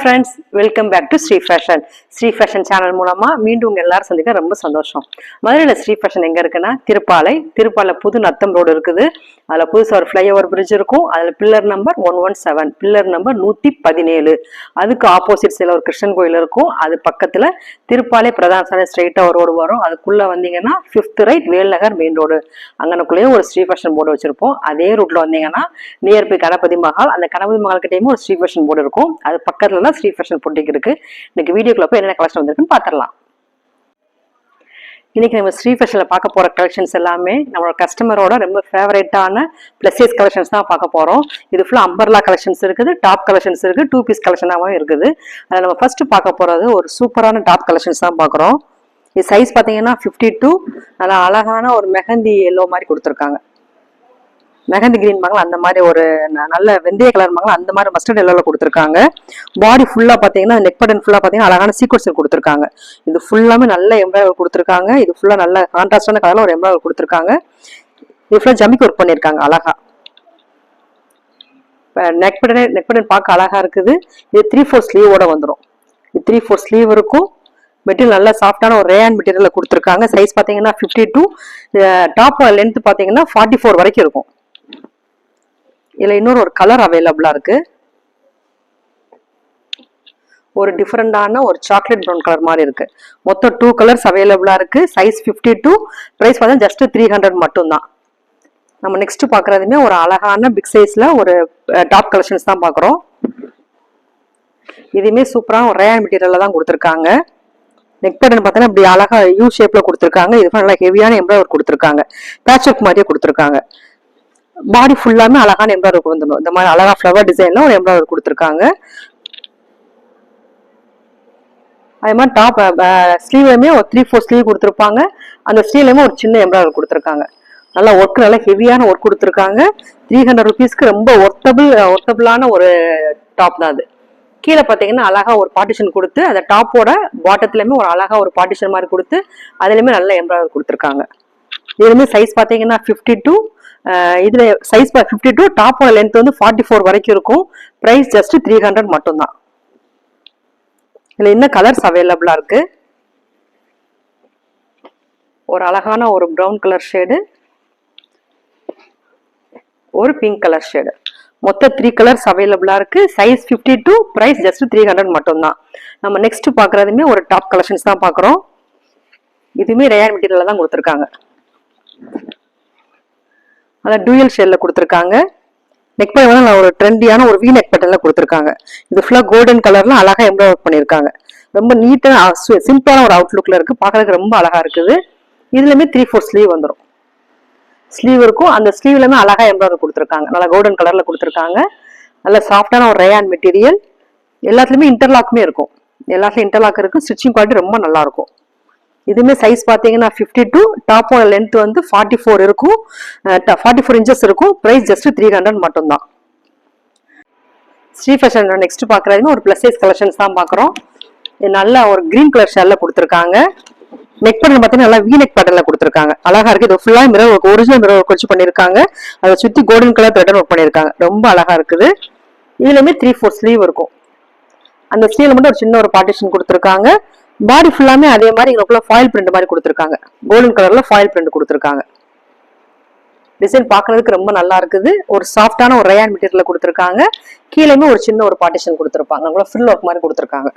Hi friends Welcome back to Sri fashion Sri fashion channel மூலமா மீண்டும் உங்க எல்லாரும் சந்திக்க ரொம்ப சந்தோஷம். மதுரையில் ஸ்ரீ ஃபேஷன் எங்க இருக்குன்னா திருப்பாலை. திருப்பாலை புது நத்தம் ரோடு இருக்குது. அதுல புதுசாக ஒரு ஃப்ளைஓவர் பிரிட்ஜ் இருக்கும். அதுல pillar number one one seven pillar number நூத்தி பதினேழு. அதுக்கு ஆப்போசிட் சைடில் ஒரு கிருஷ்ணன் கோயில் இருக்கும். அது பக்கத்துல திருப்பாலை பிரதான சாலை ஸ்ட்ரெயிட்டா ஒரு ரோடு வரும். அதுக்குள்ள வந்தீங்கன்னா fifth right Velnagar main road அங்கனக்குள்ளேயே ஒரு ஸ்ரீ ஃபேஷன் போர்டு வச்சிருப்போம். அதே ரூட்ல வந்தீங்கன்னா நியர்பை கணபதி மஹால். அந்த கணபதி மஹால் கிட்டேயுமே ஒரு ஸ்ரீ ஃபேஷன் போர்டு இருக்கும். அது பக்கத்துல தான் ஸ்ரீ ஃபேஷன் பொட்டிக் இருக்கு இன்னைக்கு வீடியோக்குள்ள போய் என்னென்ன கலெக்ஷன் வந்திருக்குன்னு பார்த்துடலாம் இன்னைக்கு நம்ம ஸ்ரீ ஃபேஷனில் பார்க்க போற கலெக்ஷன்ஸ் எல்லாமே நம்மளோட கஸ்டமரோட ரொம்ப ஃபேவரேட்டான ப்ளஸ் கலெக்ஷன்ஸ் தான் பார்க்க போறோம். இது ஃபுல்லாக அம்பர்லா கலெக்ஷன்ஸ் இருக்குது டாப் கலெக்ஷன்ஸ் இருக்கு டூ பீஸ் கலெக்ஷனாகவும் இருக்குது. அதில் நம்ம ஃபர்ஸ்ட் பார்க்க போறது ஒரு சூப்பரான டாப் கலெக்ஷன்ஸ் தான் பார்க்குறோம். இது சைஸ் பார்த்தீங்கன்னா ஃபிஃப்டி டூ நல்லா அழகான ஒரு மெஹந்தி எல்லோ மாதிரி கொடுத்துருக்காங்க. மெஹந்தி கிரீன் மகள் அந்த மாதிரி ஒரு ந- நல்ல வெந்தய கலர் மகள் அந்த மாதிரி மஸ்டர்ட் எல்லோவில் கொடுத்துருக்காங்க. பாடி ஃபுல்லாக பார்த்தீங்கன்னா நெக் பட்டன் ஃபுல்லாக பார்த்தீங்கன்னா அழகான சீக்வன்ஸில் கொடுத்துருக்காங்க. இது ஃபுல்லாமே நல்ல எம்ப்ராய்டர் கொடுத்துருக்காங்க. இது ஃபுல்லாக நல்ல கான்ட்ராஸ்டான கலரில் ஒரு எம்ப்ராய்டர் கொடுத்துருக்காங்க. இது ஃபுல்லாக ஜமிக்கு ஒர்க் பண்ணியிருக்காங்க அழகாக நெக் பட்டன் நெக் பட்டன் பார்க்க அழகாக இருக்குது. இது த்ரீ ஃபோர் ஸ்லீவோட வந்துடும் இது த்ரீ ஃபோர் ஸ்லீவ் இருக்கும். மெட்டீரியல் நல்லா சாஃப்டான ஒரு ரேயான் மெட்டீரியலில் கொடுத்துருக்காங்க. சைஸ் பார்த்தீங்கன்னா ஃபிஃப்டி டூ டாப் லென்த் பார்த்தீங்கன்னா ஃபார்ட்டி ஃபோர் வரைக்கும் இருக்கும். இதில் இன்னொரு ஒரு கலர் அவைலபிளாக இருக்குது ஒரு டிஃப்ரெண்டான ஒரு சாக்லேட் ப்ரௌன் கலர் மாதிரி இருக்கு. மொத்தம் டூ கலர்ஸ் அவைலபிளா இருக்கு. சைஸ் 52 டூ ப்ரைஸ் பார்த்தா ஜஸ்ட் த்ரீ ஹண்ட்ரட் மட்டும்தான். நம்ம நெக்ஸ்ட் பார்க்கறதுமே ஒரு அழகான பிக் சைஸ்ல ஒரு டாப் கலெக்ஷன்ஸ் தான் பார்க்குறோம். இதுவுமே சூப்பராக ஒரு ரேயான் மெட்டீரியல்ல தான் கொடுத்துருக்காங்க. நெக் பேட்டர்ன் பார்த்தீங்கன்னா இப்படி அழகா யூ ஷேப்ல கொடுத்துருக்காங்க. இது நல்லா ஹெவியான எம்ப்ராய்டர் கொடுத்துருக்காங்க. பேட்ச் ஒர்க் மாதிரியே கொடுத்துருக்காங்க. பாடி ஃபுல்லாமே அழகான எம்ப்ராய்டர் வந்துடும் இந்த மாதிரி அழகா ஃப்ளவர் டிசைன்ல ஒரு எம்ப்ராய்டர் கொடுத்துருக்காங்க. அதே மாதிரி டாப் ஸ்லீவ்லையுமே ஒரு த்ரீ ஃபோர் ஸ்லீவ் கொடுத்துருப்பாங்க. அந்த ஸ்லீவ்லையுமே ஒரு சின்ன எம்ப்ராய்டர் கொடுத்துருக்காங்க. நல்லா ஒர்க் நல்லா ஹெவியான ஒர்க் கொடுத்துருக்காங்க. த்ரீ ஹண்ட்ரட் ருபீஸ்க்கு ரொம்ப ஒர்த்தபிள் ஒர்த்தபிளான ஒரு டாப் தான் அது. கீழே பார்த்தீங்கன்னா அழகா ஒரு பார்ட்டிஷன் கொடுத்து அந்த டாப்போட பாட்டத்துலையுமே ஒரு அழகா ஒரு பார்ட்டிஷன் மாதிரி கொடுத்து அதுலேயுமே நல்ல எம்ப்ராய்டர் கொடுத்துருக்காங்க. இதுலேயுமே சைஸ் பார்த்தீங்கன்னா ஃபிஃப்டி டூ இதில் சைஸ் ஃபிஃப்டி டூ டாப்போட லென்த் வந்து ஃபார்ட்டி ஃபோர் வரைக்கும் இருக்கும். ப்ரைஸ் ஜஸ்ட் த்ரீ ஹண்ட்ரட் மட்டும்தான். இதில் என்ன கலர்ஸ் அவைலபிளாக இருக்குது ஒரு அழகான ஒரு ப்ரௌன் கலர் ஷேடு ஒரு பிங்க் கலர் ஷேடு மொத்த த்ரீ கலர்ஸ் அவைலபிளாக இருக்குது size 52 two price just three hundred மட்டும்தான். நம்ம நெக்ஸ்ட் பார்க்குறதுமே ஒரு டாப் கலெக்ஷன்ஸ் தான் பார்க்குறோம் இதுவுமே ரேர் மெட்டீரியலில் தான் கொடுத்துருக்காங்க. அதான் டூயல் ஷேட்ல கொடுத்துருக்காங்க. நெக் பேண்ட் வந்து ஒரு ட்ரெண்டியான ஒரு வி நெக் பேட்டர்ல கொடுத்துருக்காங்க. இது ஃபுல்லாக கோல்டன் கலர்ல அழகா எம்ப்ராய்டர் பண்ணியிருக்காங்க. ரொம்ப நீட்டாக சிம்பிளான ஒரு அவுட்லுக்கில் இருக்குது பார்க்கறதுக்கு ரொம்ப அழகா இருக்குது. இதுலேயுமே த்ரீ ஃபோர் ஸ்லீவ் வந்துடும் ஸ்லீவ் இருக்கும். அந்த ஸ்லீவ்லேயுமே அழகா எம்ப்ராய்டர் கொடுத்துருக்காங்க. நல்லா கோல்டன் கலரில் கொடுத்துருக்காங்க. நல்ல சாஃப்டான ஒரு ரேயான் மெட்டீரியல் எல்லாத்துலேயுமே இன்டர்லாக்குமே இருக்கும். எல்லாத்துலேயும் இன்டர்லாக் இருக்கும் ஸ்டிச்சிங் குவாலிட்டி ரொம்ப நல்லாயிருக்கும் இதுவுமே சைஸ் பார்த்தீங்கன்னா ஃபிஃப்டி டூ டாப்போட லென்த் வந்து ஃபார்ட்டி ஃபோர் இருக்கும். ஃபார்ட்டி ஃபோர் இன்ச்சஸ் இருக்கும். ப்ரைஸ் ஜஸ்ட் த்ரீ ஹண்ட்ரட் மட்டும்தான். ஸ்ரீ ஃபேஷன் நெக்ஸ்ட் பார்க்குறதுமே ஒரு ப்ளஸ் சைஸ் கலெக்ஷன்ஸ் தான் பார்க்குறோம். நல்லா நல்ல ஒரு கிரீன் கலர் ஷேல்ல கொடுத்துருக்காங்க. நெக் பேட்டர்ன் பார்த்தீங்கன்னா நல்லா வீ நெக் பேட்டர்ல கொடுத்துருக்காங்க. அழகா இருக்கு. இது ஃபுல்லா mirror work original mirror work வச்சு பண்ணியிருக்காங்க. அதை சுத்தி கோல்டன் கலர் த்ரெட்டன் ஒர்க் பண்ணியிருக்காங்க. ரொம்ப அழகா இருக்குது. இதுலயுமே த்ரீ ஃபோர் ஸ்லீவ் இருக்கும். அந்த ஸ்லீவ்ல மட்டும் ஒரு சின்ன ஒரு பார்ட்டிஷன் கொடுத்துருக்காங்க. பாடி ஃபுல்லாமே அதே மாதிரி எங்களுக்குள்ள ஃபாயில் பிரிண்ட் மாதிரி கொடுத்துருக்காங்க. கோல்டன் கலர்ல ஃபாயில் பிரிண்ட் கொடுத்துருக்காங்க. டிசைன் பார்க்கறதுக்கு ரொம்ப நல்லா இருக்குது. ஒரு சாஃப்டான ஒரு ரயான் மெட்டீரியல் கொடுத்துருக்காங்க. கீழேயுமே ஒரு சின்ன ஒரு பார்ட்டிஷன் கொடுத்துருப்பாங்க. உங்களை ஃபில் ஒர்க் மாதிரி கொடுத்துருக்காங்க.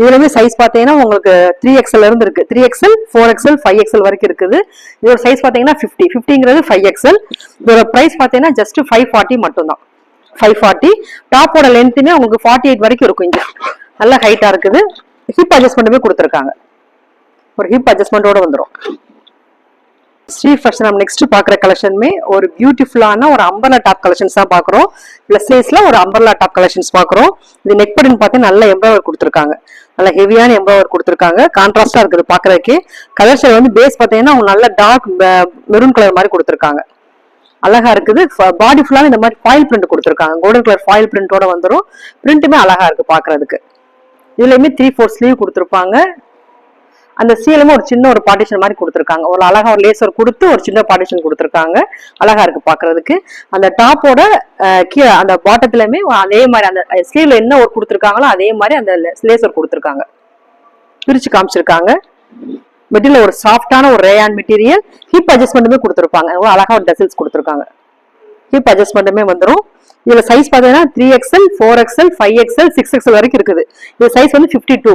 இதுலயுமே சைஸ் பார்த்தீங்கன்னா உங்களுக்கு த்ரீ எக்ஸ்எல் இருந்து இருக்கு. Three XL four XL five XL வரைக்கும் இருக்குது. இதோட சைஸ் பார்த்தீங்கன்னா ஃபிஃப்டி ஃபிஃப்டிங்கிறது ஃபைவ் எக்ஸ்எல் இதோட ப்ரைஸ் பார்த்தீங்கன்னா ஜஸ்ட் ஃபைவ் ஃபார்ட்டி மட்டும்தான். ஃபைவ் ஃபார்ட்டி டாப்போட லென்த்துமே உங்களுக்கு ஃபார்ட்டி எயிட் வரைக்கும் இருக்கும் இங்கே. நல்ல ஹைட்டாக இருக்குது. ஹிப் அட்ஜஸ்ட்மெண்ட்டுமே கொடுத்துருக்காங்க. ஒரு ஹிப் அட்ஜஸ்ட்மெண்ட்டோட வந்துடும் ஸ்ரீ ஃபேஷன் நம்ம நெக்ஸ்ட் பார்க்குற கலெக்ஷனுமே ஒரு பியூட்டிஃபுல்லான ஒரு அம்பர்லா டாப் கலெக்ஷன்ஸ் தான் பார்க்குறோம். ப்ளஸ் சைஸில் ஒரு அம்பர்லா டாப் கலெக்ஷன்ஸ் பார்க்குறோம். இது நெக் பட்டன் பார்த்து நல்ல எம்ப்ராய்டர் கொடுத்துருக்காங்க. நல்ல ஹெவியான எம்ப்ராய்டர் கொடுத்துருக்காங்க. கான்ட்ராஸ்டாக இருக்குது பார்க்குறதுக்கு. கலர் ஷேட் வந்து பேஸ் பார்த்தீங்கன்னா அவங்க நல்ல டார்க் மெரூன் கலர் மாதிரி கொடுத்துருக்காங்க. அழகா இருக்குது. பாடி ஃபுல்லாக இந்த மாதிரி ஃபாயில் பிரிண்ட் கொடுத்துருக்காங்க. கோல்டன் கலர் ஃபாயில் பிரிண்டோட வந்துடும் பிரிண்ட்டுமே அழகா இருக்கு பார்க்குறதுக்கு. இதுலையுமே த்ரீ ஃபோர் ஸ்லீவ் கொடுத்துருப்பாங்க. அந்த சீலமும் ஒரு சின்ன ஒரு பார்ட்டிஷன் மாதிரி கொடுத்துருக்காங்க. ஒரு அழகா ஒரு லேசர் கொடுத்து ஒரு சின்ன பார்ட்டிஷன் கொடுத்துருக்காங்க. அழகா இருக்கு பாக்குறதுக்கு அந்த டாப்போட கீழே அந்த பாட்டத்துலயுமே அதே மாதிரி அந்த ஸ்லீவ்ல என்ன ஒர்க் கொடுத்துருக்காங்களோ அதே மாதிரி அந்த லேசர் கொடுத்துருக்காங்க. பிரிச்சு காமிச்சிருக்காங்க. மெட்டீரியல் ஒரு சாஃப்டான ஒரு ரேயான் மெட்டீரியல் ஹிப் அட்ஜஸ்ட்மெண்ட்டுமே கொடுத்துருப்பாங்க. அழகா ஒரு டசில்ஸ் கொடுத்துருக்காங்க. ஹிப் அட்ஜஸ்ட்மெண்ட்டுமே வந்துடும் இதுல சைஸ் பாத்தீங்கன்னா three XL four XL five XL six XL வரைக்கும் இருக்குது. இது சைஸ் வந்து fifty two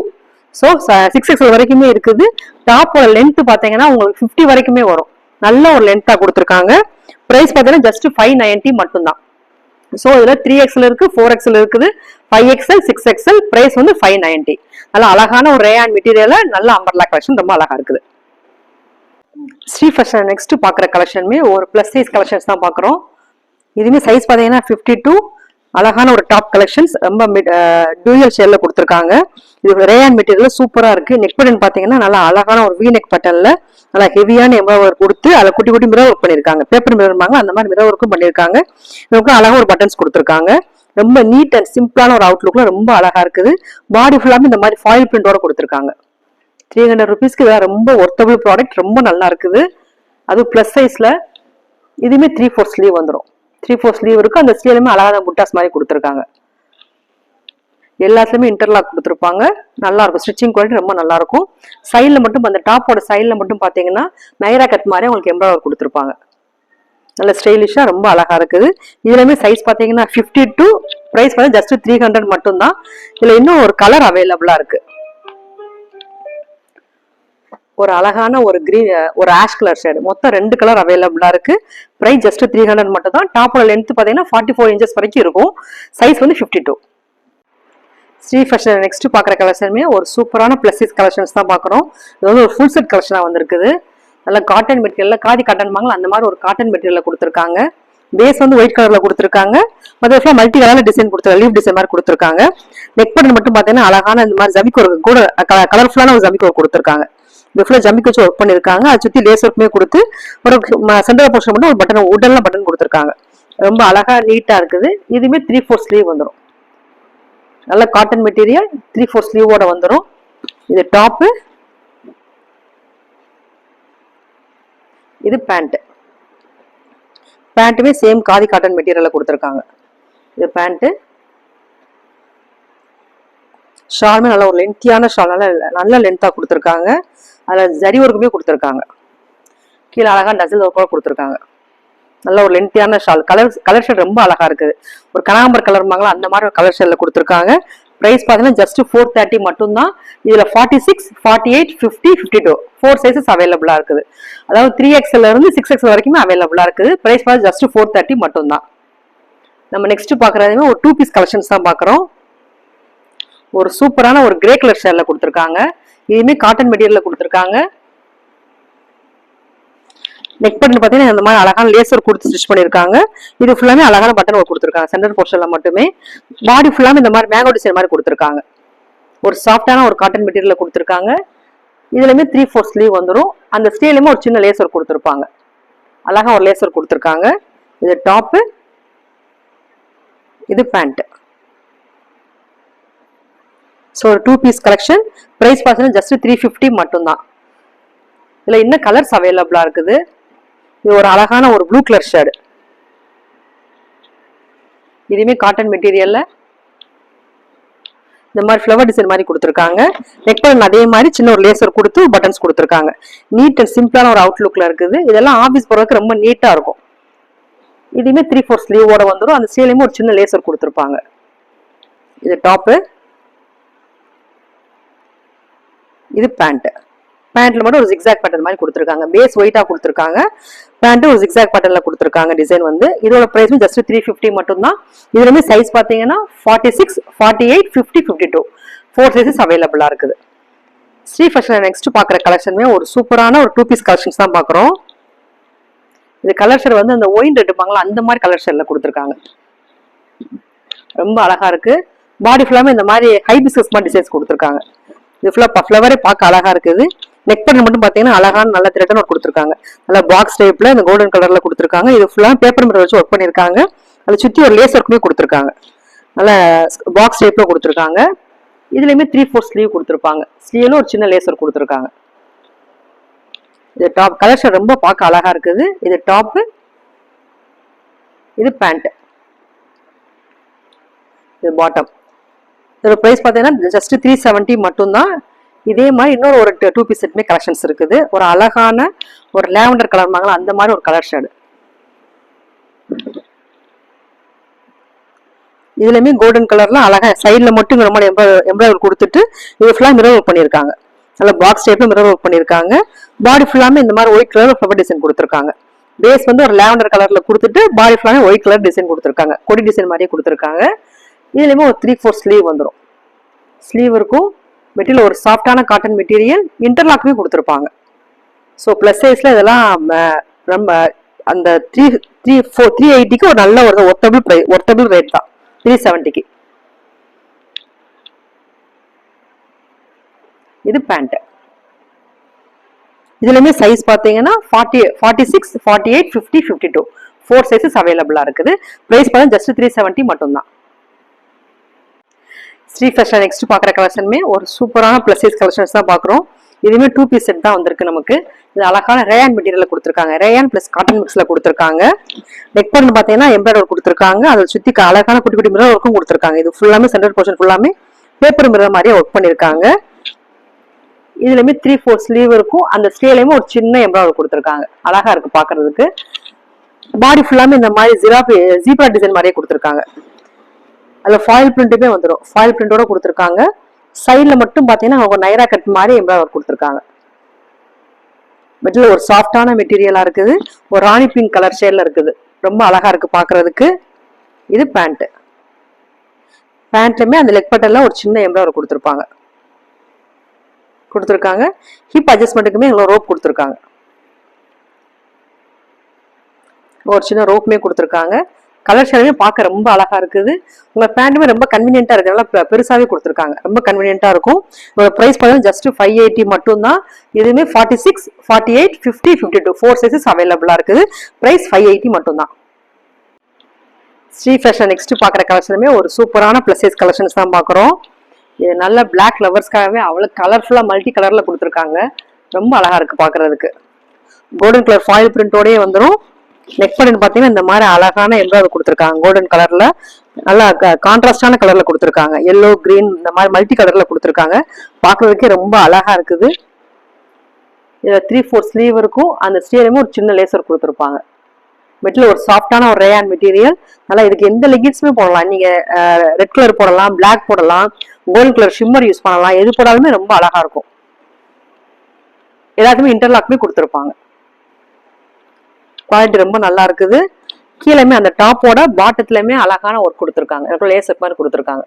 so six XL வரைக்குமே இருக்குது. டாப்போட லென்த் பாத்தீங்கன்னா உங்களுக்கு ஃபிஃப்டி வரைக்குமே வரும். நல்ல ஒரு லென்த்தா கொடுத்துருக்காங்க. ப்ரைஸ் பாத்தீங்கன்னா ஜஸ்ட் ஃபைவ் நைன்டி மட்டும்தான். ஸோ இதில் த்ரீ எக்ஸ்எல் இருக்கு ஃபோர் எக்ஸ்எல் இருக்குது. Five XL six XL price வந்து ஃபைவ் நைன்டி நல்லா அழகான ஒரு ரேயான் மெட்டீரியல நல்ல அம்பர்லா கலெக்ஷன் ரொம்ப அழகா இருக்குது. ஸ்ரீ ஃபர்ஸ்ட் நெக்ஸ்ட் பார்க்குற கலெக்ஷனுமே ஒரு ப்ளஸ் சைஸ் கலெக்ஷன்ஸ் தான் பார்க்குறோம் இதுவுமே சைஸ் பார்த்தீங்கன்னா ஃபிஃப்டி டூ அழகான ஒரு டாப் கலெக்ஷன்ஸ் ரொம்ப டூயல் ஷேல்ல கொடுத்துருக்காங்க. இது ரேயான் மெட்டீரியல் சூப்பராக இருக்குது நெக் பட்டன் பார்த்தீங்கன்னா நல்லா அழகான ஒரு வீ நெக் பட்டனில் நல்லா ஹெவியான எம்ப்ராய்டர் கொடுத்து அதில் குட்டி குட்டி மிரர் ஒர்க் பண்ணியிருக்காங்க. பேப்பர் மிரர் அந்த மாதிரி மிரர் ஒர்க்கும் பண்ணியிருக்காங்க. இவங்களுக்கு அழகாக ஒரு பட்டன்ஸ் கொடுத்துருக்காங்க. ரொம்ப நீட் அண்ட் சிம்பிளான ஒரு அவுட்லுக்கில் ரொம்ப அழகாக இருக்குது. பாடி ஃபுல்லாமே இந்த மாதிரி ஃபாயில் பிரிண்டோட கொடுத்துருக்காங்க. த்ரீ ஹண்ட்ரட் ருபீஸ்க்கு இதெல்லாம் ரொம்ப ஒர்த்தபிள் ப்ராடக்ட் ரொம்ப நல்லா இருக்குது. அதுவும் ப்ளஸ் சைஸில் இதுவுமே த்ரீ ஃபோர் ஸ்லீவ் வந்துடும் த்ரீ ஃபோர் ஸ்லீவ் இருக்கும் அந்த ஸ்லீவ்லையுமே அழகாக புட்டாஸ் மாதிரி கொடுத்துருக்காங்க. எல்லாத்துலேயுமே இன்டர்லாக் கொடுத்துருப்பாங்க. நல்லா இருக்கும். ஸ்டிச்சிங் குவாலிட்டி ரொம்ப நல்லாயிருக்கும் சைடில் மட்டும் அந்த டாப்போட சைடில் மட்டும் பார்த்தீங்கன்னா நைரா கட் மாதிரி உங்களுக்கு எம்ப்ராய்டர் கொடுத்துருப்பாங்க. நல்ல ஸ்டைலிஷாக ரொம்ப அழகாக இருக்குது. இதுலயுமே சைஸ் பார்த்தீங்கன்னா ஃபிஃப்டி டூ ப்ரைஸ் வந்து ஜஸ்ட் த்ரீ ஹண்ட்ரட் மட்டும்தான். இதில் இன்னும் ஒரு கலர் அவைலபிளாக இருக்குது ஒரு அழகான ஒரு கிரீன் ஒரு ஆஷ் கலர் ஷேடு மொத்தம் ரெண்டு கலர் அவைலபிளாக இருக்குது ப்ரைஸ் ஜஸ்ட் த்ரீ ஹண்ட்ரட் மட்டும் தான் டாப்போட லென்த் பார்த்தீங்கன்னா ஃபார்ட்டி ஃபோர் இன்ச்சஸ் வரைக்கும் இருக்கும். சைஸ் வந்து fifty two Sri fashion next பார்க்குற கலெக்ஷனுமே ஒரு சூப்பரான ப்ளஸ் கலெக்ஷன்ஸ் தான் பார்க்குறோம் இது வந்து ஒரு ஃபுல் செட் கலெக்ஷனாக வந்திருக்குது. நல்ல காட்டன் மெட்டீரியலில் காதி காட்டன் வாங்கலாம் அந்த மாதிரி ஒரு காட்டன் மெட்டீரியலில் கொடுத்துருக்காங்க. பேஸ் வந்து ஒயிட் கலரில் கொடுத்துருக்காங்க. மற்ற மல்டி கலரில் டிசைன் கொடுத்துருக்காங்க லீவ் டிசைன் மாதிரி கொடுத்துருக்காங்க. நெக் பட்டன் மட்டும் பார்த்தீங்கன்னா அழகான இந்த மாதிரி ஜமிக்கோர் கூட கலர்ஃபுல்லான ஒரு ஜமிக்கோர் கொடுத்துருக்காங்க. இது ஃபுல்லாக வச்சு ஒர்க் பண்ணியிருக்காங்க அதை சுற்றி லேஸ் ஒர்க்குமே கொடுத்து ஒரு சென்டர் போர்ஷன் மட்டும் ஒரு பட்டன் உடல்லாம் பட்டன் கொடுத்துருக்காங்க. ரொம்ப அழகா நீட்டா இருக்குது. இதுவுமே த்ரீ ஃபோர் ஸ்லீவ் வந்துடும் நல்ல காட்டன் மெட்டீரியல் த்ரீ ஃபோர் ஸ்லீவோட வந்துடும் இது டாப்பு இது பேண்ட் பேண்ட்டுமே சேம் காதி காட்டன் மெட்டீரியல்ல கொடுத்துருக்காங்க. இது பேண்ட்டு ஷாலுமே நல்ல ஒரு லென்த்தியான ஷால் நல்ல நல்ல லென்த்தாக கொடுத்துருக்காங்க. அதில் ஜரி ஒர்க்குமே கொடுத்துருக்காங்க. கீழே அழகாக டசில் ஒர்க்கோட கொடுத்துருக்காங்க. நல்ல ஒரு லென்த்தியான ஷால் கலர் கலர் ஷேட் ரொம்ப அழகாக இருக்குது. ஒரு கனகாம்பர் கலர் அந்த மாதிரி ஒரு கலர் ஷேடில் கொடுத்துருக்காங்க. ப்ரைஸ் பார்த்தீங்கன்னா ஜஸ்ட் ஃபோர் தேர்ட்டி மட்டும்தான். இதில் forty six forty eight fifty fifty two four sizes அவைலபிளாக இருக்குது அதாவது த்ரீ எக்ஸ்எல்ல இருந்து சிக்ஸ் எக்ஸ் வரைக்குமே அவைலபிளாக இருக்குது. ப்ரைஸ் பார்த்து ஜஸ்ட் ஃபோர் தேர்ட்டி மட்டும்தான். நம்ம நெக்ஸ்ட் பார்க்குறதுமே ஒரு டூ பீஸ் கலெக்ஷன்ஸ் தான் பார்க்குறோம் ஒரு சூப்பரான ஒரு கிரே கலர் ஷேரில் கொடுத்துருக்காங்க. இதுவுமே காட்டன் மெட்டீரியல்ல கொடுத்துருக்காங்க. நெக் பட்டன் பார்த்தீங்கன்னா இந்த மாதிரி அழகான லேசர் கொடுத்து ஸ்டிச் பண்ணியிருக்காங்க. இது ஃபுல்லாமே அழகான பட்டன் ஒர்க் கொடுத்துருக்காங்க. சென்டர் போர்ஷனில் மட்டுமே. பாடி ஃபுல்லாமே இந்த மாதிரி மேங்கோ டிசைன் மாதிரி கொடுத்துருக்காங்க. ஒரு சாஃப்டான ஒரு காட்டன் மெட்டீரியலில் கொடுத்துருக்காங்க. இதுலேயுமே த்ரீ ஃபோர் ஸ்லீவ் வந்துடும் அந்த ஸ்லீவ்லயுமே ஒரு சின்ன லேசர் கொடுத்துருப்பாங்க. அழகாக ஒரு லேசர் கொடுத்துருக்காங்க. இது டாப்பு இது பேண்ட்டு ஸோ ஒரு டூ பீஸ் கலெக்ஷன் ப்ரைஸ் பார்த்தீங்கன்னா ஜஸ்ட் த்ரீ ஃபிஃப்டி மட்டும்தான். இதில் இன்னும் கலர்ஸ் அவைலபிளாக இருக்குது? இது ஒரு அழகான ஒரு ப்ளூ கலர் ஷேடு இதுவுமே காட்டன் மெட்டீரியலில் இந்த மாதிரி ஃப்ளவர் டிசைன் மாதிரி கொடுத்துருக்காங்க. நெக் பட்டன் அதே மாதிரி சின்ன ஒரு லேசர் கொடுத்து பட்டன்ஸ் கொடுத்துருக்காங்க. நீட் அண்ட் சிம்பிளான ஒரு அவுட்லுக்கில் இருக்குது. இதெல்லாம் ஆஃபீஸ் போகிறதுக்கு ரொம்ப நீட்டாக இருக்கும். இதுவுமே த்ரீ ஃபோர் ஸ்லீவோட வந்துடும் அந்த ஸ்லீவ்லேயுமே ஒரு சின்ன லேசர் கொடுத்துருப்பாங்க. இது டாப்பு இது பேண்ட் பேண்ட்ல மட்டும் ஒரு ஜிக்ஸாக் பேட்டர் மாதிரி கொடுத்துருக்காங்க. பேஸ் ஒயிட்டா கொடுத்துருக்காங்க. பேண்ட் ஒரு ஜிக்ஸாக் பேட்டர்ல கொடுத்துருக்காங்க டிசைன் வந்து. இதோட ப்ரைஸும் ஜஸ்ட் த்ரீ ஃபிஃப்டி மட்டும் தான் இதுலயுமே சைஸ் பாத்தீங்கன்னா forty six forty eight fifty fifty two four sizes அவைலபிளா இருக்குது. ஸ்ரீ ஃபேஷன் நெக்ஸ்ட் பாக்குற கலெக்ஷனுமே ஒரு சூப்பரான ஒரு டூ பீஸ் கலெக்ஷன்ஸ் தான் பாக்குறோம் இது கலர் ஷேட் வந்து அந்த ஒயின் எடுப்பாங்களா அந்த மாதிரி கலர் ஷேட்ல கொடுத்துருக்காங்க. ரொம்ப அழகா இருக்கு. பாடி ஃபுல்லாமே இந்த மாதிரி ஹை மாதிரி டிசைன்ஸ் கொடுத்துருக்காங்க. இது ஃபுல்லாக ஃப்ளவரே பார்க்க அழகா இருக்குது. நெக் பட்டன் மட்டும் பார்த்தீங்கன்னா அழகான நல்ல திரட்டன் ஒர்க் கொடுத்துருக்காங்க. நல்லா பாக்ஸ் டைப்ல இந்த கோல்டன் கலர்ல கொடுத்துருக்காங்க. இது ஃபுல்லாக பேப்பர் மிரர் வச்சு ஒர்க் பண்ணியிருக்காங்க. அதை சுற்றி ஒரு லேஸ் ஒர்க்குமே கொடுத்துருக்காங்க. நல்ல பாக்ஸ் டைப்ல கொடுத்துருக்காங்க. இதுலயுமே த்ரீ ஃபோர் ஸ்லீவ் கொடுத்துருப்பாங்க. ஸ்லீவ்ல ஒரு சின்ன லேசர் கொடுத்துருக்காங்க. இது டாப் கலெக்ஷன் ரொம்ப பார்க்க அழகா இருக்குது. இது டாப்பு இது பேண்ட் இது பாட்டம் இதோட ப்ரைஸ் பார்த்தீங்கன்னா ஜஸ்ட் த்ரீ செவன்ட்டி மட்டும்தான். இதே மாதிரி இன்னொரு ஒரு டூ பீஸ் செட்டுமே கலெக்ஷன்ஸ் இருக்குது. ஒரு அழகான ஒரு லேவண்டர் கலர் வாங்கலாம் அந்த மாதிரி ஒரு கலர் ஷேடு இதுலயுமே கோல்டன் கலர்ல அழகா சைடில் மட்டும் இந்த மாதிரி எம்ப்ராய்டர் கொடுத்துட்டு இது ஃபுல்லாக மிரர் ஒர்க் பண்ணியிருக்காங்க. நல்ல பாக்ஸ் டைப்ல மிரர் ஒர்க் பண்ணியிருக்காங்க. பாடி ஃபுல்லாமே இந்த மாதிரி ஒயிட் கலர் ஃப்ளவர் டிசைன் கொடுத்துருக்காங்க. பேஸ் வந்து ஒரு லேவண்டர் கலர்ல கொடுத்துட்டு பாடி ஃபுல்லாமே ஒயிட் கலர் டிசைன் கொடுத்துருக்காங்க. கொடி டிசைன் மாதிரியே கொடுத்துருக்காங்க. இதுலேயுமே ஒரு த்ரீ ஃபோர் ஸ்லீவ் வந்துடும் ஸ்லீவ் இருக்கும். மெட்டீரியல் ஒரு சாஃப்டான காட்டன் மெட்டீரியல் இன்டர்லாக்குமே கொடுத்துருப்பாங்க. ஸோ ப்ளஸ் சைஸில் இதெல்லாம் நம்ம அந்த த்ரீ த்ரீ ஃபோர் த்ரீ எயிட்டிக்கு ஒரு நல்ல ஒரு ஒர்த்தபிள் ப்ரை ஒர்த்தபிள் ரேட் தான். த்ரீ செவன்ட்டிக்கு இது பேண்ட் இதுலையுமே சைஸ் பார்த்தீங்கன்னா forty forty six forty eight fifty fifty two four sizes அவைலபிளாக இருக்குது. ப்ரைஸ் பார்த்தா ஜஸ்ட் த்ரீ செவன்ட்டி மட்டும்தான். ஸ்ரீ ஃபேஷன் நெக்ஸ்ட் பார்க்குற கலெக்ஷனுமே ஒரு சூப்பரான ப்ளஸ் சைஸ் கலெக்ஷன்ஸ் தான் பார்க்குறோம். இதுவுமே டூ பீஸ் செட் தான் வந்திருக்கு நமக்கு. இது அழகான ரேயான் மெட்டீரியல் கொடுத்துருக்காங்க. ரேயான் ப்ளஸ் காட்டன் மிக்ஸில் கொடுத்துருக்காங்க. நெக் பண்ணு பார்த்தீங்கன்னா எம்ப்ராய்டர் கொடுத்துருக்காங்க. அதை சுற்றி அழகான குட்டி குட்டி மிரர் ஒர்க்கும் கொடுத்துருக்காங்க. இது ஃபுல்லாமே சென்டர் போர்ஷன் ஃபுல்லாமே பேப்பர் மிரர் மாதிரியே ஒர்க் பண்ணியிருக்காங்க. இதுலயுமே த்ரீ ஃபோர் ஸ்லீவ் இருக்கும். அந்த ஸ்லீவ்லயுமே ஒரு சின்ன எம்ப்ராய்டர் கொடுத்துருக்காங்க. அழகா இருக்கு பாக்குறதுக்கு பாடி ஃபுல்லாமே இந்த மாதிரி ஜிராபி ஜீப்ரா டிசைன் மாதிரியே கொடுத்துருக்காங்க. அதில் ஃபாயில் பிரிண்ட்டுமே வந்துடும் ஃபாயில் பிரிண்டோட கொடுத்துருக்காங்க. சைடில் மட்டும் பார்த்தீங்கன்னா அவங்க நைரா கட் மாதிரி எம்ப்ராய்டர் கொடுத்துருக்காங்க. மெட்டீரியல் ஒரு சாஃப்டான மெட்டீரியலாக இருக்குது. ஒரு ராணி பிங்க் கலர் ஷேடில் இருக்குது. ரொம்ப அழகாக இருக்குது பார்க்குறதுக்கு இது பேண்ட்டு பேண்ட்லயுமே அந்த லெக் பட்டெல்லாம் ஒரு சின்ன எம்ப்ராய்டர் கொடுத்துருப்பாங்க. கொடுத்துருக்காங்க. ஹிப் அட்ஜஸ்ட்மெண்ட்டுக்குமே எங்களை ரோப் கொடுத்துருக்காங்க. ஒரு சின்ன ரோப்புமே கொடுத்துருக்காங்க. கலர் ஷேடுமே பார்க்க ரொம்ப அழகா இருக்குது. உங்க பேண்ட்டுமே ரொம்ப கன்வீனியன்ட்டா இருக்கிறதுனால நல்லா பெருசாவே கொடுத்துருக்காங்க. ரொம்ப கன்வீனியன்ட்டா இருக்கும். இதோட ப்ரைஸ் பார்த்தீங்கன்னா ஜஸ்ட் ஃபைவ் எயிட்டி மட்டும் தான் இதுவுமே forty six forty eight fifty fifty two four sizes அவைலபிளா இருக்குது. ப்ரைஸ் ஃபைவ் எயிட்டி மட்டும் தான் ஸ்ரீ ஃபேஷன் நெக்ஸ்ட் பார்க்குற கலெக்ஷனுமே ஒரு சூப்பரான ப்ளஸ் சைஸ் கலெக்ஷன்ஸ் தான் பார்க்குறோம். இது நல்ல பிளாக் லவர்ஸ்க்காகவே அவ்வளோ கலர்ஃபுல்லாக மல்டி கலரில் கொடுத்துருக்காங்க. ரொம்ப அழகாக இருக்குது பார்க்கறதுக்கு. கோல்டன் கலர் ஃபாயில் பிரிண்டோடயே வந்துடும் நெக் பண்ணு பார்த்தீங்கன்னா இந்த மாதிரி அழகான எல்லோ கொடுத்துருக்காங்க. கோல்டன் கலர்ல நல்லா கான்ட்ராஸ்டான கலர்ல கொடுத்துருக்காங்க. எல்லோ கிரீன் இந்த மாதிரி மல்டி கலர்ல கொடுத்துருக்காங்க. பார்க்கறதுக்கே ரொம்ப அழகா இருக்குது. இதில் த்ரீ ஃபோர் ஸ்லீவ் இருக்கும். அந்த ஸ்லீவ்லையுமே ஒரு சின்ன லேசர் கொடுத்துருப்பாங்க. மெட்டில் ஒரு சாஃப்டான ஒரு ரேயான் மெட்டீரியல் நல்லா இதுக்கு எந்த லெகின்ஸுமே போடலாம். நீங்கள் ரெட் கலர் போடலாம் பிளாக் போடலாம் கோல்டு கலர் ஷிம்மர் யூஸ் பண்ணலாம். எது போடாலுமே ரொம்ப அழகாக இருக்கும். எல்லாத்துக்குமே இன்டர்லாக்மே கொடுத்துருப்பாங்க. குவாலிட்டி ரொம்ப நல்லா இருக்குது. கீழேயுமே அந்த டாப்போட பாட்டத்துலயுமே அழகான ஒர்க் கொடுத்துருக்காங்க. லேசர் மாதிரி கொடுத்துருக்காங்க.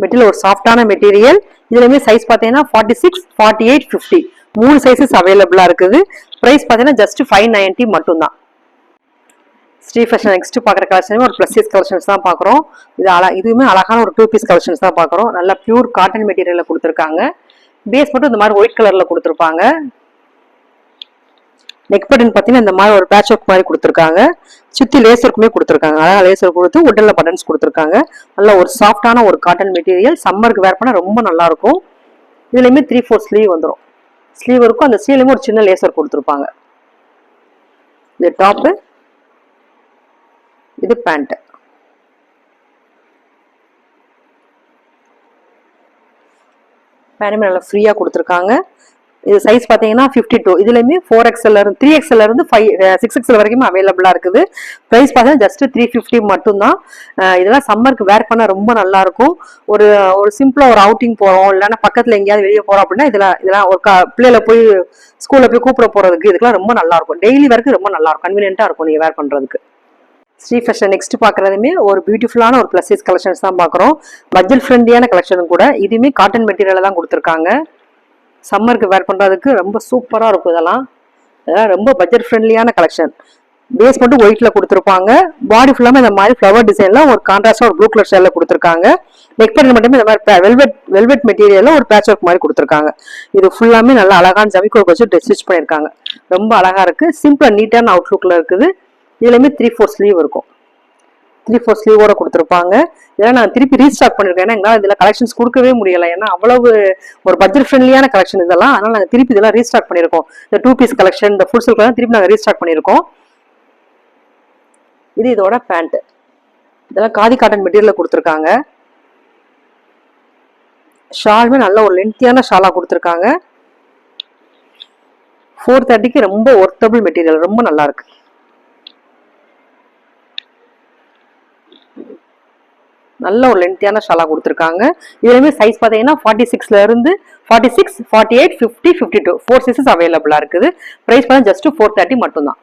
மெட்டீரியல் ஒரு சாஃப்டான மெட்டீரியல் இதுலயுமே சைஸ் பார்த்தீங்கன்னா forty six forty eight fifty மூணு சைஸஸ் அவைலபிளா இருக்குது. ப்ரைஸ் பார்த்தீங்கன்னா ஜஸ்ட் ஃபைவ் நைன்ட்டி மட்டும்தான். ஸ்ரீ ஃபேஷன் நெக்ஸ்ட் பார்க்குற கலெக்ஷனுமே ஒரு ப்ளஸ் சைஸ் கலெக்ஷன்ஸ் தான் பார்க்குறோம். இது அழ இதுவுமே அழகான ஒரு டூ பீஸ் கலெக்ஷன்ஸ் தான் பார்க்குறோம். நல்லா பியூர் காட்டன் மெட்டீரியலில் கொடுத்துருக்காங்க. பேஸ் மட்டும் இந்த மாதிரி ஒயிட் கலரில் கொடுத்துருப்பாங்க. நெக் பட்டன் பார்த்தீங்கன்னா இந்த மாதிரி ஒரு பேட்ச் ஒர்க் மாதிரி கொடுத்துருக்காங்க. சுற்றி லேசருக்குமே கொடுத்துருக்காங்க. அழகா லேசர் கொடுத்து உடலில் பட்டன்ஸ் கொடுத்துருக்காங்க. நல்ல ஒரு சாஃப்டான ஒரு காட்டன் மெட்டீரியல் சம்மருக்கு வேர் பண்ணால் ரொம்ப நல்லா இருக்கும் இதுலையுமே த்ரீ ஃபோர் ஸ்லீவ் வந்துடும் ஸ்லீவ் இருக்கும். அந்த ஸ்லீவ்லையுமே ஒரு சின்ன லேசர் கொடுத்துருப்பாங்க. இது டாப்பு இது பேண்ட்டு பேண்ட்டுமே நல்லா ஃப்ரீயாக கொடுத்துருக்காங்க. இது சைஸ் பார்த்தீங்கன்னா ஃபிஃப்டி டூ இதுலேயுமே ஃபோர் எக்ஸ்எல் இருந்து த்ரீ எக்ஸ்எல் இருந்து ஃபைவ் சிக்ஸ் எக்ஸ்எல் வரைக்கும் அவைலபிளாக இருக்குது. ப்ரைஸ் பார்த்தீங்கன்னா ஜஸ்ட் த்ரீ ஃபிஃப்டி மட்டும்தான். இதெல்லாம் சம்மருக்கு வேர் பண்ணால் ரொம்ப நல்லாயிருக்கும் ஒரு ஒரு சிம்பிளாக ஒரு அவுட்டிங் போகிறோம் இல்லைன்னா பக்கத்தில் எங்கேயாவது வெளியே போகிறோம் அப்படின்னா இதெல்லாம் இதெல்லாம் ஒரு க பிள்ளையில போய் ஸ்கூலில் போய் கூப்பிட போகிறதுக்கு இதுக்கெல்லாம் ரொம்ப நல்லாயிருக்கும் டெய்லி வரைக்கும் ரொம்ப நல்லா இருக்கும். கன்வீனியன்ட்டாக இருக்கும் நீங்கள் வேர் பண்ணுறதுக்கு ஸ்ரீ ஃபேஷன் நெக்ஸ்ட் பார்க்குறதுமே ஒரு பியூட்டிஃபுல்லான ஒரு ப்ளஸ் சைஸ் கலெக்ஷன்ஸ் தான் பார்க்குறோம். பட்ஜெட் ஃப்ரெண்ட்லியான கலெக்ஷனும் கூட. இதுவுமே காட்டன் மெட்டீரியலில் தான் கொடுத்துருக்காங்க. சம்மருக்கு வேர் பண்ணுறதுக்கு ரொம்ப சூப்பராக இருக்கும் இதெல்லாம். இதெல்லாம் ரொம்ப பட்ஜெட் ஃப்ரெண்ட்லியான கலெக்ஷன் பேஸ் மட்டும் ஒயிட்டில் கொடுத்துருப்பாங்க. பாடி ஃபுல்லாமே இந்த மாதிரி ஃப்ளவர் டிசைனில் ஒரு கான்ட்ராஸ்டாக ஒரு ப்ளூ கலர் ஷேலில் கொடுத்துருக்காங்க. நெக் பண்ணி மட்டுமே இந்த மாதிரி வெல்வெட் வெல்வெட் மெட்டீரியலில் ஒரு பேட்ச் ஒர்க் மாதிரி கொடுத்துருக்காங்க. இது ஃபுல்லாமே நல்லா அழகான ஜமிக்கோர் வச்சு ஸ்டிச் பண்ணியிருக்காங்க. ரொம்ப அழகாக இருக்குது சிம்பிள் நீட்டான அவுட்லுக்கில் இருக்குது. இதுலேயுமே த்ரீ ஃபோர் ஸ்லீவ் இருக்கும். த்ரீ ஃபோர் ஸ்லீவோட கொடுத்துருப்பாங்க. ஏன்னா நான் திருப்பி ரீஸ்டாக் பண்ணியிருக்கேன் ஏன்னா எங்களால் இதில் கலெக்ஷன்ஸ் கொடுக்கவே முடியல. ஏன்னா அவ்வளவு ஒரு பட்ஜெட் ஃப்ரெண்ட்லியான கலெக்ஷன் இதெல்லாம். அதனால் நாங்கள் திருப்பி இதெல்லாம் ரீஸ்டாக் பண்ணியிருக்கோம். இந்த டூ பீஸ் கலெக்ஷன் இந்த ஃபுல் சில்க் திருப்பி நாங்கள் ரீஸ்டாக் பண்ணியிருக்கோம். இது இதோட பேண்ட்டு இதெல்லாம் காதி காட்டன் மெட்டீரியல் கொடுத்துருக்காங்க. ஷாலுமே நல்ல ஒரு லென்த்தியான ஷாலாக கொடுத்துருக்காங்க. ஃபோர் தேர்ட்டிக்கு ரொம்ப ஒர்த்தபிள் மெட்டீரியல் ரொம்ப நல்லாயிருக்கு நல்ல ஒரு லென்த்தியான ஷாலா கொடுத்துருக்காங்க. இதுலேயுமே சைஸ் பார்த்தீங்கன்னா forty சிக்ஸ்லேருந்து forty six forty eight fifty fifty two four sizes அவைலபிளாக இருக்குது. ப்ரைஸ் பார்த்தா ஜஸ்ட் ஃபோர் தேர்ட்டி மட்டும்தான்.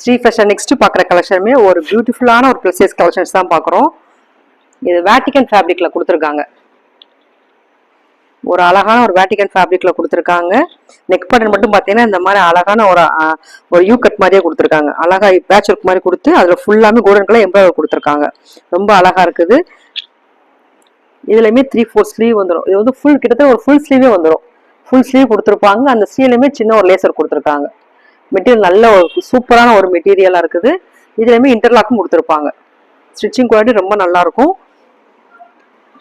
ஸ்ரீ ஃபேஷன் நெக்ஸ்ட் பார்க்குற கலெக்ஷனுமே ஒரு பியூட்டிஃபுல்லான ஒரு ப்ளஸ் சைஸ் கலெக்ஷன்ஸ் தான் பார்க்குறோம் இது வேட்டிக்கன் ஃபேப்ரிக்கில் கொடுத்துருக்காங்க. ஒரு அழகான ஒரு வேட்டிகன் ஃபேப்ரிக்ல கொடுத்துருக்காங்க. நெக் பட்டன் மட்டும் பார்த்தீங்கன்னா இந்த மாதிரி அழகான ஒரு ஒரு யூ கட் மாதிரியே கொடுத்துருக்காங்க. அழகா பேட்ச் ஒர்க் மாதிரி கொடுத்து அதில் ஃபுல்லாமே கோல்டன் கலர் எம்ப்ராய்டர் கொடுத்துருக்காங்க. ரொம்ப அழகா இருக்குது. இதுலையுமே த்ரீ ஃபோர் ஸ்லீவ் வந்துடும் இது வந்து ஃபுல் கிட்டத்தட்ட ஒரு ஃபுல் ஸ்லீவே வந்துடும் ஃபுல் ஸ்லீவ் கொடுத்துருப்பாங்க. அந்த ஸ்லீவ்லையுமே சின்ன ஒரு லேசர் கொடுத்துருக்காங்க. மெட்டீரியல் நல்ல ஒரு சூப்பரான ஒரு மெட்டீரியலாக இருக்குது. இதுலையுமே இன்டர்லாக்கும் கொடுத்துருப்பாங்க. ஸ்டிச்சிங் குவாலிட்டி ரொம்ப நல்லாயிருக்கும்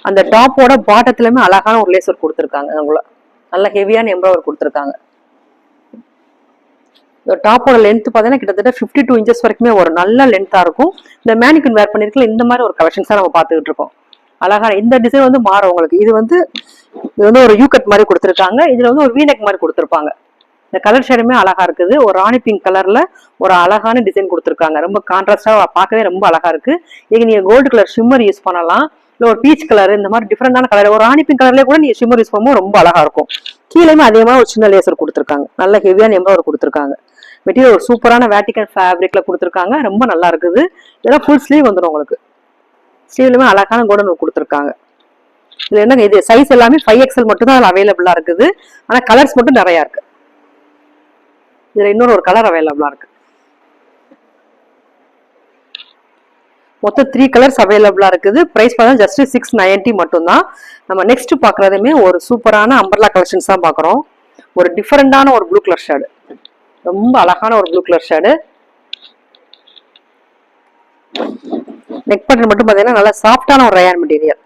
அந்த டாப்போட பாட்டத்துலயுமே அழகான ஒரு லேசர் கொடுத்துருக்காங்க. அவங்கள நல்ல ஹெவியான எம்ப்ராய்டர் கொடுத்துருக்காங்க. இந்த டாப்போட லென்த் பார்த்தீங்கன்னா கிட்டத்தட்ட ஃபிஃப்டி டூ இன்ச்சஸ் வரைக்குமே ஒரு நல்ல லென்த்தாக இருக்கும். இந்த மேனிக்கன் வேர் பண்ணிருக்கல இந்த மாதிரி ஒரு கலெக்ஷன்ஸாக நம்ம பார்த்துக்கிட்டு இருக்கோம். அழகான இந்த டிசைன் வந்து மாறும் உங்களுக்கு. இது வந்து இது வந்து ஒரு யூகட் மாதிரி கொடுத்துருக்காங்க. இதுல வந்து ஒரு வீனக் மாதிரி கொடுத்துருப்பாங்க. இந்த கலர் ஷேடுமே அழகா இருக்குது. ஒரு ராணி பிங்க் கலர்ல ஒரு அழகான டிசைன் கொடுத்துருக்காங்க. ரொம்ப கான்ட்ராஸ்டா பார்க்கவே ரொம்ப அழகா இருக்கு. இது நீங்க கோல்டு கலர் ஷிம்மர் யூஸ் பண்ணலாம். இல்லை ஒரு பீச் கலர் இந்த மாதிரி டிஃப்ரெண்டான கலர் ஒரு ராணி பிங்க் கலர்லேயே கூட நீ ஷிம்மர் யூஸ் பண்ணும்போது ரொம்ப அழகாக இருக்கும். கீழேயுமே அதே மாதிரி ஒரு சின்ன லேசர் கொடுத்துருக்காங்க. நல்ல ஹெவியான எம்ப்ராய்டர் கொடுத்துருக்காங்க. மெட்டீரியல் ஒரு சூப்பரான வேட்டிக்கன் ஃபேப்ரிக்ல கொடுத்துருக்காங்க. ரொம்ப நல்லா இருக்குது. இதெல்லாம் ஃபுல் ஸ்லீவ் வந்துடும் உங்களுக்கு. ஸ்லீவ்லுமே அழகான கோடன் கொடுத்துருக்காங்க. இதுல என்னங்க இது? சைஸ் எல்லாமே ஃபைவ் எக்ஸல் மட்டும் தான் அதில் அவைலபிளா இருக்குது. ஆனால் கலர்ஸ் மட்டும் நிறையா இருக்கு. இதுல இன்னொரு ஒரு கலர் அவைலபிளா இருக்கு. மொத்தம் த்ரீ கலர்ஸ் அவைலபிளாக இருக்குது. ப்ரைஸ் பார்த்தா ஜஸ்ட் சிக்ஸ் நைன்ட்டி மட்டும்தான். நம்ம நெக்ஸ்ட் பார்க்குறதுமே ஒரு சூப்பரான அம்பர்லா கலெக்ஷன்ஸ் தான் பார்க்குறோம். ஒரு டிஃப்ரெண்டான ஒரு ப்ளூ கலர் ஷேடு ரொம்ப அழகான ஒரு blue colour shade neck button மட்டும் பார்த்தீங்கன்னா நல்லா சாஃப்டான ஒரு rayon material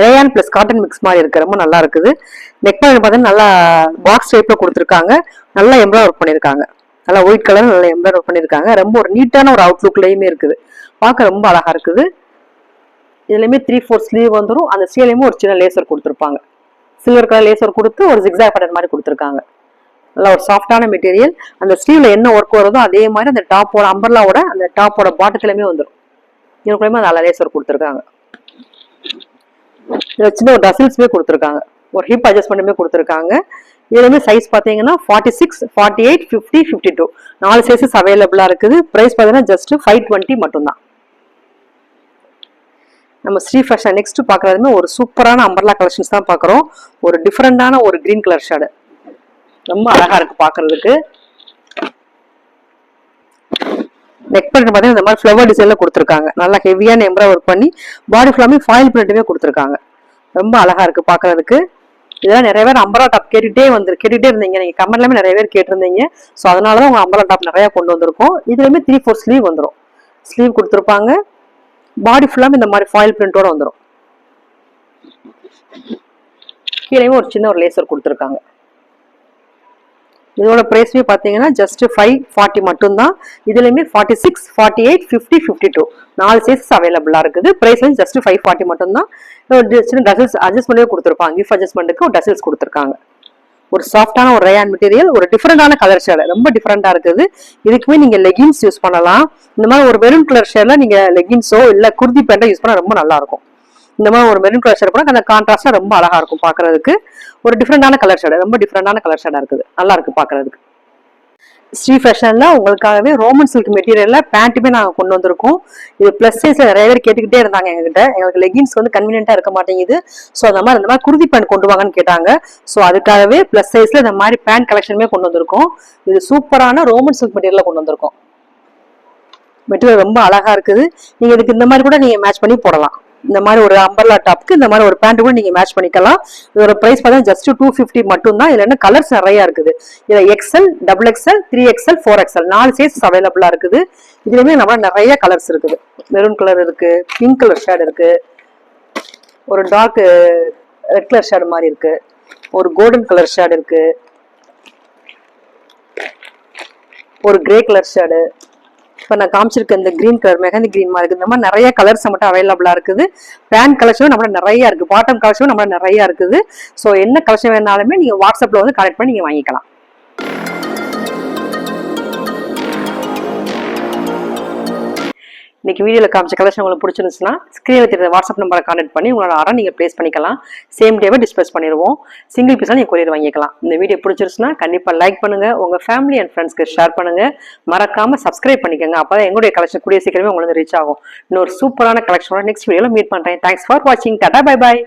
rayon plus cotton mix மாதிரி இருக்கு. ரொம்ப நல்லா இருக்குது. நெக் பட்டன் பார்த்தீங்கன்னா நல்லா பாக்ஸ் டைப்ல கொடுத்துருக்காங்க. நல்லா எம்ப்ராய்டர் ஒர்க் பண்ணியிருக்காங்க. நல்லா ஒயிட் கலர் நல்லா எம்ப்ராய்டர் ஒர்க் பண்ணியிருக்காங்க. ரொம்ப ஒரு நீட்டான ஒரு அவுட்லுக்லேயுமே இருக்குது. பார்க்க ரொம்ப அழகா இருக்குது. இதுலையுமே த்ரீ ஃபோர் ஸ்லீவ் வந்துடும் அந்த ஸ்லீவ்லையுமே ஒரு சின்ன லேசர் கொடுத்துருப்பாங்க. சில்வர் கலர் லேசர் கொடுத்து ஒரு ஜிக்ஸாக் பட்டன் மாதிரி கொடுத்துருக்காங்க. நல்லா ஒரு சாஃப்டான மெட்டீரியல் அந்த ஸ்லீவ்ல என்ன ஒர்க் வருதோ அதே மாதிரி அந்த டாப்போட அம்பர்லாவோட அந்த டாப்போட பாட்டத்துலையுமே வந்துடும் இதுக்குள்ளேயுமே நல்ல லேசர் கொடுத்துருக்காங்க. இதில் சின்ன ஒரு டசில்ஸுமே கொடுத்துருக்காங்க. ஒரு ஹிப் அட்ஜஸ்ட்மெண்ட்டுமே கொடுத்துருக்காங்க. இதுலயுமே சைஸ் பார்த்தீங்கன்னா forty six forty eight fifty fifty two நாலு சைஸஸ் அவைலபிளாக இருக்குது. ப்ரைஸ் பார்த்தீங்கன்னா ஜஸ்ட் ஃபைவ் டுவெண்ட்டி மட்டும்தான். நம்ம ஸ்ரீ ஃபேஷன் நெக்ஸ்ட் பார்க்குறதுமே ஒரு சூப்பரான அம்பர்லா கலெக்ஷன்ஸ் தான் பார்க்குறோம் ஒரு டிஃப்ரெண்டான ஒரு கிரீன் கலர் ஷேடு ரொம்ப அழகாக இருக்குது பார்க்குறதுக்கு நெக் பிரிண்ட் பார்த்தீங்கன்னா இந்த மாதிரி ஃப்ளவர் டிசைனில் கொடுத்துருக்காங்க. நல்லா ஹெவியான எம்ப்ரா ஒர்க் பண்ணி பாடி ஃபுல்லாமே ஃபாயில் பிரிண்ட்டுமே கொடுத்துருக்காங்க. ரொம்ப அழகாக இருக்குது பார்க்குறதுக்கு இதெல்லாம் நிறைய பேர் அம்பரா டாப் கேட்டுகிட்டே வந்து கேட்டுகிட்டே இருந்தீங்க. நீங்கள் கமெண்ட்லாமே நிறைய பேர் கேட்டிருந்தீங்க. ஸோ அதனால தான் உங்கள் அம்பரா டாப் நிறையா கொண்டு வந்திருக்கோம். இதுலேயுமே த்ரீ ஃபோர் ஸ்லீவ் வந்துடும் ஸ்லீவ் கொடுத்துருப்பாங்க. பாடி ஃபுல்லாக இந்த மாதிரி ஃபாயில் பிரிண்டோட வந்துடும் கீழேயும் ஒரு சின்ன ஒரு லேசர் கொடுத்துருக்காங்க. இதோட ப்ரைஸ்மே பார்த்தீங்கன்னா ஜஸ்ட் ஃபைவ் ஃபார்ட்டி மட்டும்தான். இதுலையுமே forty six forty eight fifty fifty two நாலு சைஸஸ் அவைலபிளாக இருக்குது. ப்ரைஸ் வந்து ஜஸ்ட் ஃபைவ் ஃபார்ட்டி மட்டும்தான். சின்ன டசில்ஸ் அட்ஜஸ்ட்மெண்ட்டே கொடுத்துருப்பாங்க. கிஃப்ட் அட்ஜஸ்ட்மெண்ட்டுக்கு ஒரு டசில்ஸ் கொடுத்துருக்காங்க. ஒரு சாஃப்டான ஒரு ரயான் மெட்டீரியல் ஒரு டிஃப்ரெண்டான கலர் ஷேடு ரொம்ப டிஃப்ரெண்டாக இருக்குது. இதுக்குமே நீங்கள் லெகின்ஸ் யூஸ் பண்ணலாம். இந்த மாதிரி ஒரு மெரூன் கலர் ஷேடில் நீங்கள் லெகின்ஸோ இல்லை குர்தி பேண்டோ யூஸ் பண்ணால் ரொம்ப நல்லா இருக்கும். இந்த மாதிரி ஒரு மெரூன் கலர் ஷேட் கூட அந்த கான்ட்ராஸ்டாக ரொம்ப அழகாக இருக்கும் பார்க்குறதுக்கு ஒரு டிஃப்ரெண்டான கலர் ஷேடு ரொம்ப டிஃப்ரெண்டான கலர் ஷேடாக இருக்குது. நல்லா இருக்குது பார்க்குறதுக்கு ஸ்ரீ ஃபேஷனில் உங்களுக்காகவே ரோமன் சில்க் மெட்டீரியலில் பேண்ட்டுமே நாங்கள் கொண்டு வந்திருக்கோம். இது ப்ளஸ் சைஸ் நிறைய பேர் கேட்டுக்கிட்டே இருந்தாங்க எங்ககிட்ட. எங்களுக்கு லெகின்ஸ் வந்து கன்வீனியன்ட்டாக இருக்க மாட்டேங்குது. ஸோ அந்த மாதிரி அந்த மாதிரி குருதி பேண்ட் கொண்டு வாங்கன்னு கேட்டாங்க. ஸோ அதுக்காகவே ப்ளஸ் சைஸில் இந்த மாதிரி பேண்ட் கலெக்ஷனுமே கொண்டு வந்திருக்கோம். இது சூப்பரான ரோமன் சில்க் மெட்டீரியலில் கொண்டு வந்திருக்கோம். மெட்டீரியல் ரொம்ப அழகாக இருக்குது. நீங்கள் இதுக்கு இந்த மாதிரி கூட நீங்கள் மேட்ச் பண்ணி போடலாம். இந்த மாதிரி ஒரு அம்பர்லா டாப்க்கு இந்த மாதிரி ஒரு பேண்ட் கூட நீங்க மேட்ச் பண்ணிக்கலாம். இதோட பிரைஸ் பார்த்தா ஜஸ்ட் டூ ஃபிஃப்டி மட்டும் தான் இதுல என்ன கலர்ஸ் நிறைய இருக்குது. இதுல XL double XL three XL four XL நாலு சைஸ் அவைலபிளா இருக்குது. இதுலயுமே நம்ம நிறைய கலர்ஸ் இருக்குது. மெரூன் கலர் இருக்கு பிங்க் கலர் ஷேட் இருக்கு. ஒரு டார்க் ரெட் கலர் ஷேட் மாதிரி இருக்கு. ஒரு கோல்டன் கலர் ஷேட் இருக்கு. ஒரு கிரே கலர் ஷேடு இப்போ நான் காமிச்சிருக்க இந்த கிரீன் கலர் மெஹந்தி கிரீன் மாதிரி இருக்குது இந்த மாதிரி நிறைய கலர்ஸ் மட்டும் அவைலபிளா இருக்குது. பேண்ட் கலெக்ஷனும் நம்மளோட நிறைய இருக்கு. பாட்டம் கலெக்ஷனும் நம்மளோட நிறைய இருக்குது. ஸோ என்ன கலெக்ஷன் வேணாலுமே நீங்க வாட்ஸ்அப்ல வந்து கலெக்ட் பண்ணி நீங்க வாங்கிக்கலாம். இன்னைக்கு வீடியோவில் காமிச்ச கலெக்ஷன் உங்களுக்கு பிடிச்சிருந்துச்சுன்னா ஸ்க்ரீனில் தெரியுற வாட்ஸ்அப் நம்பரை கான்டெக்ட் பண்ணி உங்களோட அரை நீங்கள் ப்ளேஸ் பண்ணிக்கலாம். சேம் டேவே டிஸ்பிளஸ் பண்ணிடுவோம். சிங்கிள் பீஸாக நீங்கள் கொரியர் வாங்கிக்கலாம். இந்த வீடியோ பிடிச்சிருச்சுன்னா கண்டிப்பாக லைக் பண்ணுங்கள் உங்கள் ஃபேமிலி அண்ட் ஃப்ரெண்ட்ஸ்க்கு ஷேர் பண்ணுங்க. மறக்காமல் சப்ஸ்கிரைப் பண்ணிக்கோங்க. அப்போ தான் எங்களுடைய கலெக்ஷன் கூடிய சீக்கிரமே உங்களுக்கு ரீச் ஆகும். இன்னொரு சூப்பரான கலெக்ஷனோட நெக்ஸ்ட் வீடியோவில் மீட் பண்ணுறேன் தேங்க்ஸ் ஃபார் வாட்சிங் டாடா பை பாய்